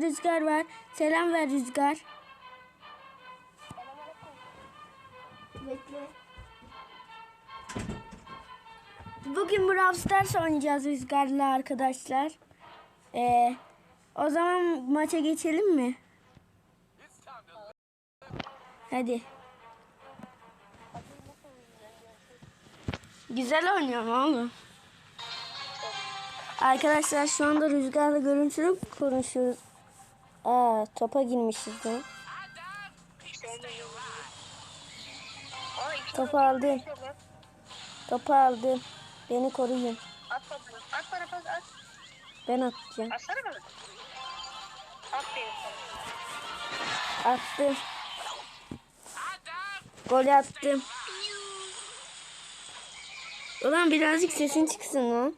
Rüzgar var. Selam ver Rüzgar. Bekle. Bugün Brawl Stars oynayacağız Rüzgar'la arkadaşlar. Ee, o zaman maça geçelim mi? Hadi. Güzel oynuyorum oğlum. Arkadaşlar şu anda Rüzgar'la görüntülü konuşuyoruz. Aa topa girmişiz ya. Topu aldım. Topu aldım. Beni koruyun. At bana. At bana pas at. Ben atacağım. Atsana bana. Aferin sana. Attım. Gol attım. Ulan birazcık sesin çıksın lan.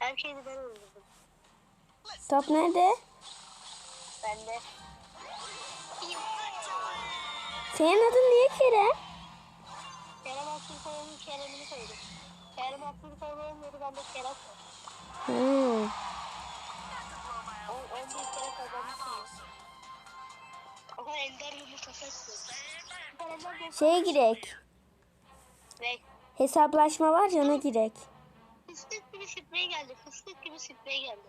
Her şeyi ben öldürdüm. Top nerede? Ben de. Senin adın niye Kerem? Kerem Aktürkoğlu'nun Kerem'ini koydum. Kerem Aktürkoğlu olmuyordu ben de Kerem koydum. Hmm. On bir kere kazanmışsınız. Aha Ender yumurtası Şeye girek. ve Hesaplaşma var ya ona girek. fıstık gibi sprey geldi. Fıstık gibi sprey geldi.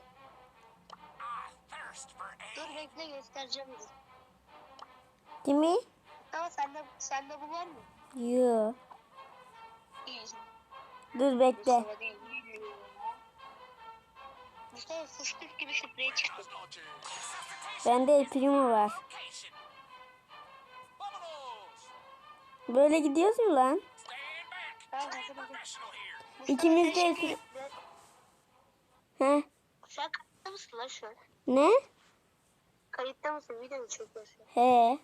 Dur bekle göstereceğim bunu. Değil mi? Ama sende, sende bu var mı? Yo. İyi. Dur bekle. Mustafa fıstık gibi sprey çıktı. Bende El Primo var. Böyle gidiyoruz mu lan? İkimiz de El Primo. He? Sen kayıtta mısın lan şu an? Ne? Kayıtta mısın? Video mu çekiyorsun? He.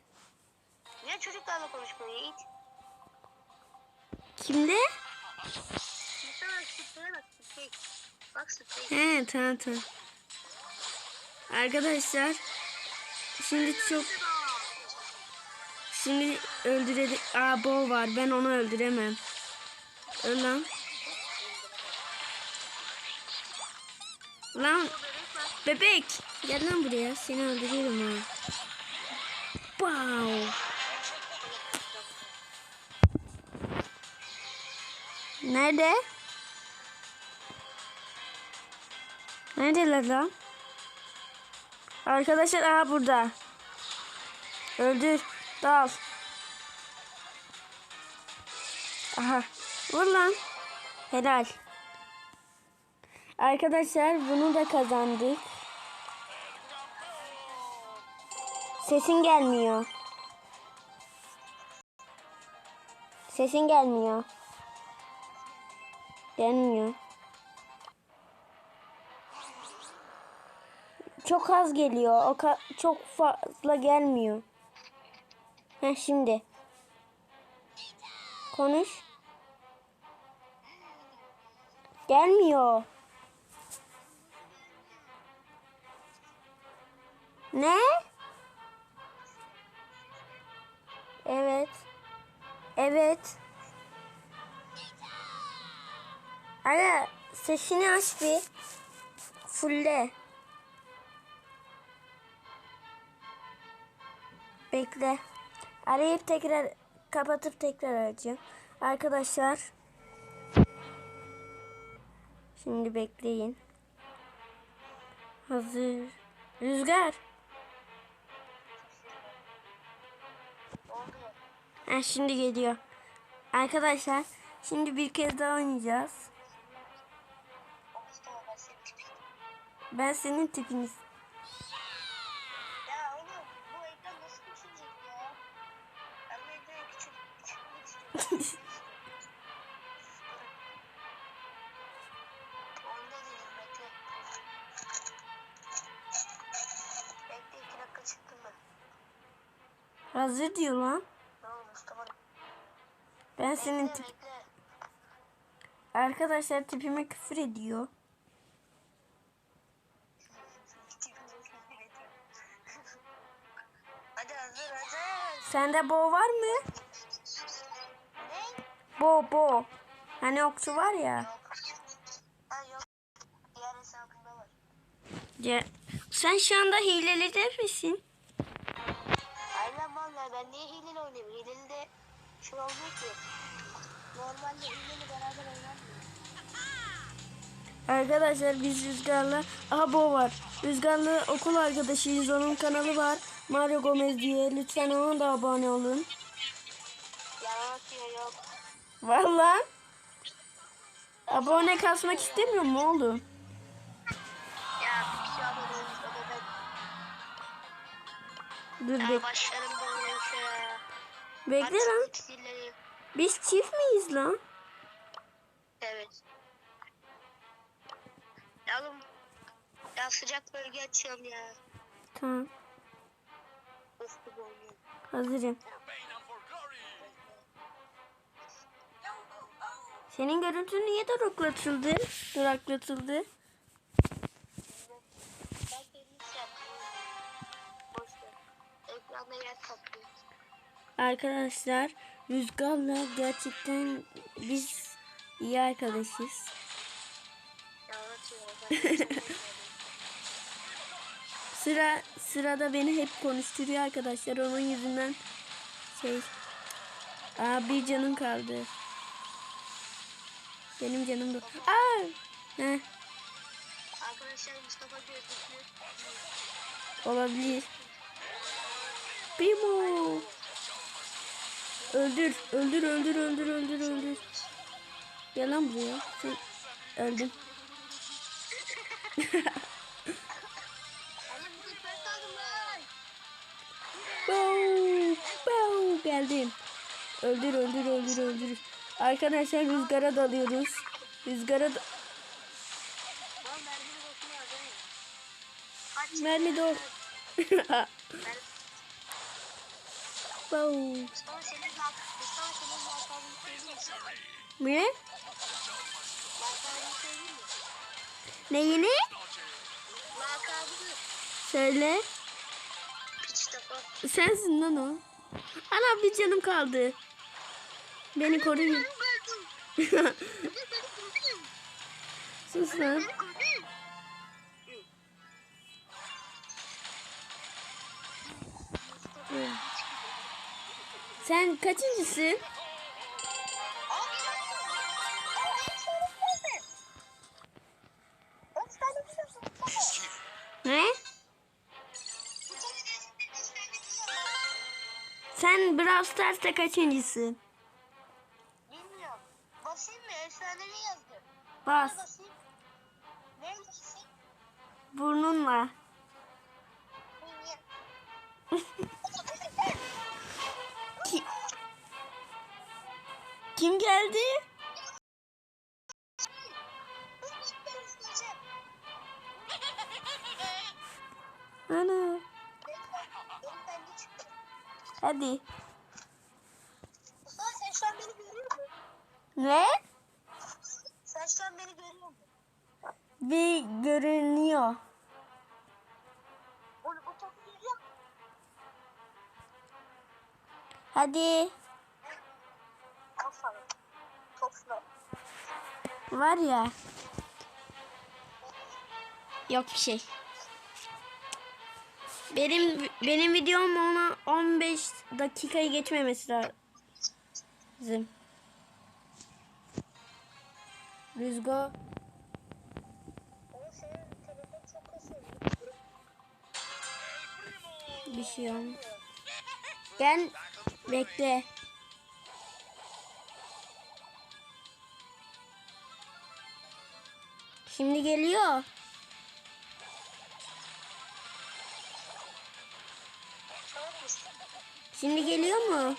Niye çocuklarla konuşmuyor Yiğit? Kimde? Mustafa spreye bak sprey. Bak sprey. He tamam tamam. Arkadaşlar şimdi çok şimdi öldürelim. Aa Bo var. Ben onu öldüremem. Öl lan. Lan bebek. Gel lan buraya. Seni öldürüyorum ha. Wow. Nerede? Neredeler lan? Arkadaşlar aha burada. Öldür. Dal. Aha. Vur lan. Helal. Arkadaşlar bunu da kazandık. Sesin gelmiyor. Sesin gelmiyor. Gelmiyor. Çok az geliyor. O çok fazla gelmiyor. Heh şimdi. Konuş. Gelmiyor. Ne? Evet. Evet. Ara sesini aç bir. Fulle. Bekle. Arayıp tekrar kapatıp tekrar arayacağım. Arkadaşlar. Şimdi bekleyin. Hazır. Rüzgar. Ha, şimdi geliyor. Arkadaşlar şimdi bir kez daha oynayacağız. Ben senin tipiniz. Ya Arkadaşlar tipime küfür ediyor. Hadi hazır hazır. Sende bo var mı? Ne? Bo bo. Hani okçu var ya. Yok. Ha yok. Diğer hesabımda var. Ce- Sen şu anda hileli misin? Aynen valla ben niye hileli oynayayım? Hileli de şey olmuyor ki. Normalde beraber. Arkadaşlar biz Rüzgar'la bu var. Rüzgar'la okul arkadaşıyız. Onun kanalı var. Mario Gomez diye. Lütfen ona da abone olun. Yalan atıyor yok. Vallahi. Abone kasmak istemiyor mu oğlum? Ya bir şey yapmadım. Dur Ya bek başlarım böyle şey bekle lan. Biz çift miyiz lan? Evet. Ya oğlum. Ya sıcak bölge açıyorum ya. Tamam. Of. Hazırım. Senin görüntün niye duraklatıldı? Duraklatıldı. Ben. Boş ver. Ekranda yer kaplıyor. Arkadaşlar Rüzgar'la gerçekten biz iyi arkadaşız. Sıra sırada beni hep konuşturuyor arkadaşlar. Onun yüzünden şey Aa bir canım kaldı. Benim canım da. Aa! Heh, Arkadaşlar Mustafa gözlüklü. olabilir. Primo. Öldür, öldür, öldür, öldür, öldür, öldür. Gel lan buraya. Sen lan. Bow, bow, geldim. Öldür, öldür, öldür, öldür. Arkadaşlar rüzgara dalıyoruz. Rüzgara da... Mermi doğ. sana? Ne? Neyini? Lakabını. Söyle. Sensin lan o. Ana bir canım kaldı. Beni koruyun. Sus lan. Sen kaçıncısın? Ne? Sen Brawl Stars'ta kaçıncısın? Bilmiyorum. Basayım mı? Efsanevi yazdı. Bas. Burnunla. Hadi. Mustafa sen şu an beni görüyor musun? Ne? Sen şu an beni görüyor musun? Bir görünüyor. Onu bu topu görüyor musun? Hadi. Aferin. Topla. Var ya. Yok bir şey. Benim benim videom ona 15 dakikayı geçmemesi lazım. Rüzgar bir şey olmaz. Gel bekle. Şimdi geliyor. Şimdi geliyor mu?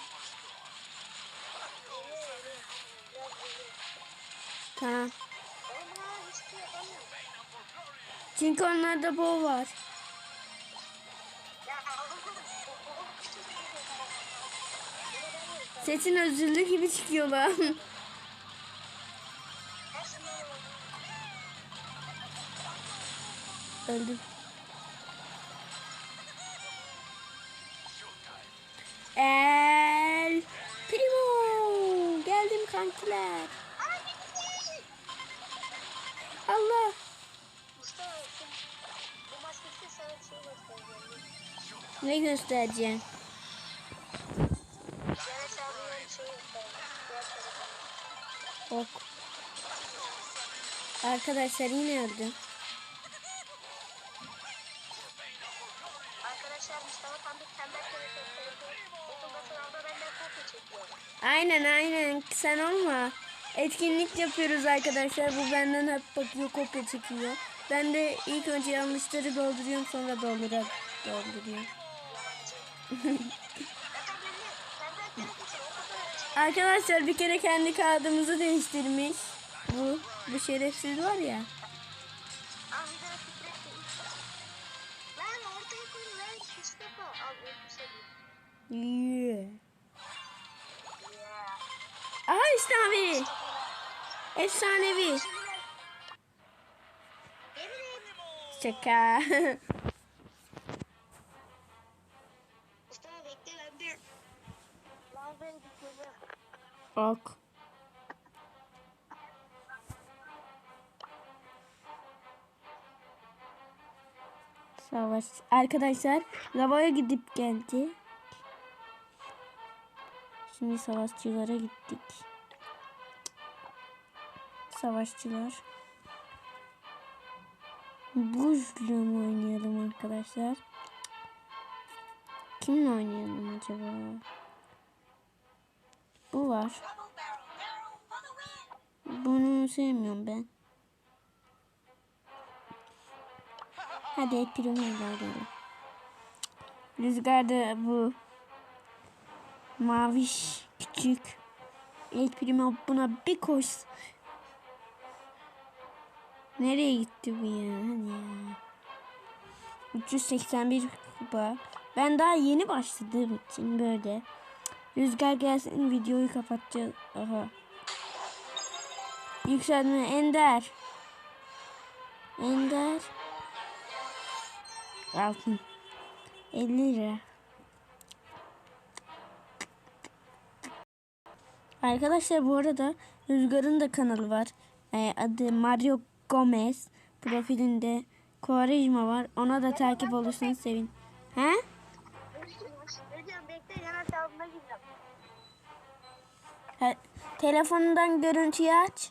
Tamam. Çünkü onlarda bow var. Sesin özürlü gibi çıkıyor lan. Öldüm. Kankiler. Allah. Ne göstereceğim? Ok. Arkadaşlar yine öldü. Aynen aynen sen olma. Etkinlik yapıyoruz arkadaşlar. Bu benden hep bakıyor kopya çekiyor. Ben de ilk önce yanlışları dolduruyorum sonra dolduruyorum. Açık. Arkadaşlar bir kere kendi kağıdımızı değiştirmiş. Bu bu şerefsiz var ya. Yeah. Aha. Efsanevi. Et. Şaka. Ok. Savaş. Arkadaşlar lavaya gidip geldi. Şimdi savaşçılara gittik. Savaşçılar. Buzlu mu oynayalım arkadaşlar? Kimle oynayalım acaba? Bu var. Bunu sevmiyorum ben. Hadi et piramidler oynayalım. Rüzgarda bu maviş küçük et primo buna bir koş. Nereye gitti bu ya? Hadi ya. 381 kupa. Ben daha yeni başladığım için böyle. Rüzgar gelsin videoyu kapatacağız. Aha. Yükselme Ender. Ender. Altın. 50 lira. Arkadaşlar bu arada Rüzgar'ın da kanalı var. Ee, adı Mario Gomez. Profilinde Quaresma var. Ona da takip olursanız sevin. He? Ha, telefonundan görüntüyü aç.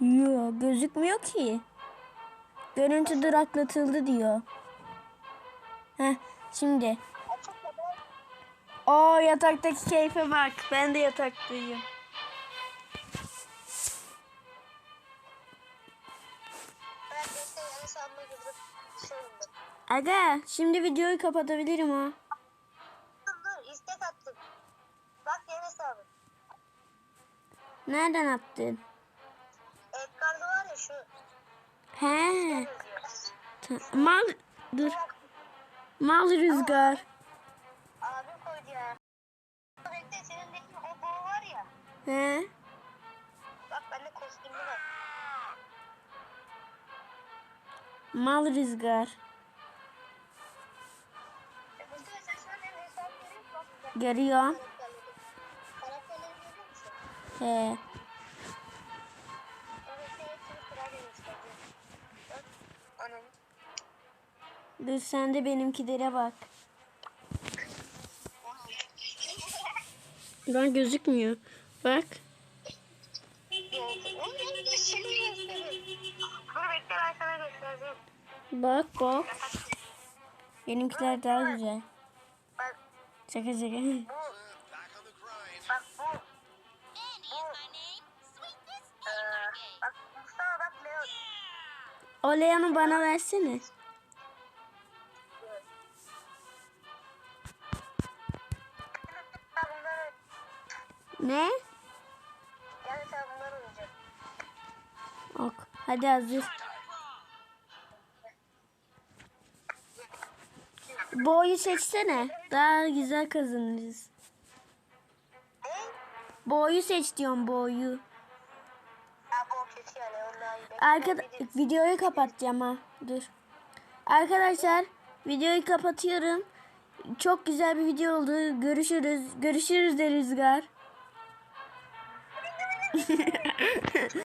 Yok gözükmüyor ki. Görüntü duraklatıldı diyor. Heh şimdi. O yataktaki keyfe bak. Ben de yataktayım. Aga şimdi videoyu kapatabilirim ha. Dur. Nereden attın? Edgar'da var ya şu. He. Mal dur. Mal rüzgar. Abim koydu ya. Bekle senin dediğin o boğa var ya. He. Bak bende kostümü var. Mal rüzgar. E, görüyor? He. Dur sen de benimkilere bak. Lan gözükmüyor. Bak. Ben ben. Bak bak. Benimkiler daha güzel. Bak Şaka şaka. Bak bu. O Leon'u bana versene. Hadi hazır. Boyu seçsene. Daha güzel kazanırız. Boyu seç diyorum boyu. Arkada videoyu kapatacağım ha. Dur. Arkadaşlar videoyu kapatıyorum. Çok güzel bir video oldu. Görüşürüz. Görüşürüz de Rüzgar.